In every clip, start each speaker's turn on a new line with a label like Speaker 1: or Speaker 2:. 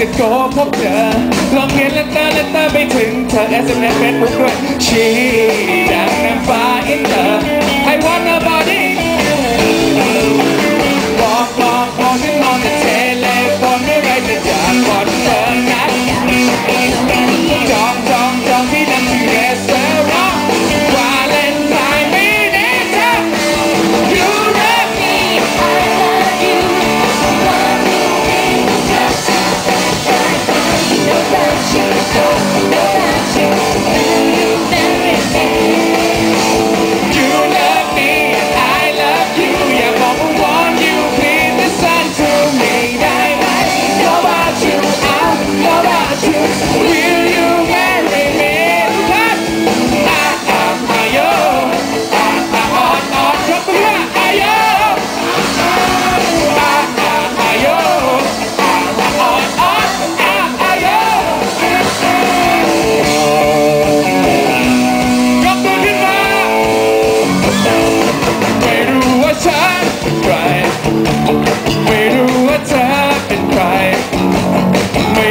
Speaker 1: จะขอพบเธอลองเขียนเลตเตอร์เลตเตอไปถึงเธอ SMS เป็บุ๊กด้วยชีดังนางฟ้าอินเตอร์ I wanna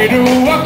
Speaker 1: do a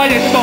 Speaker 1: Ваня, что?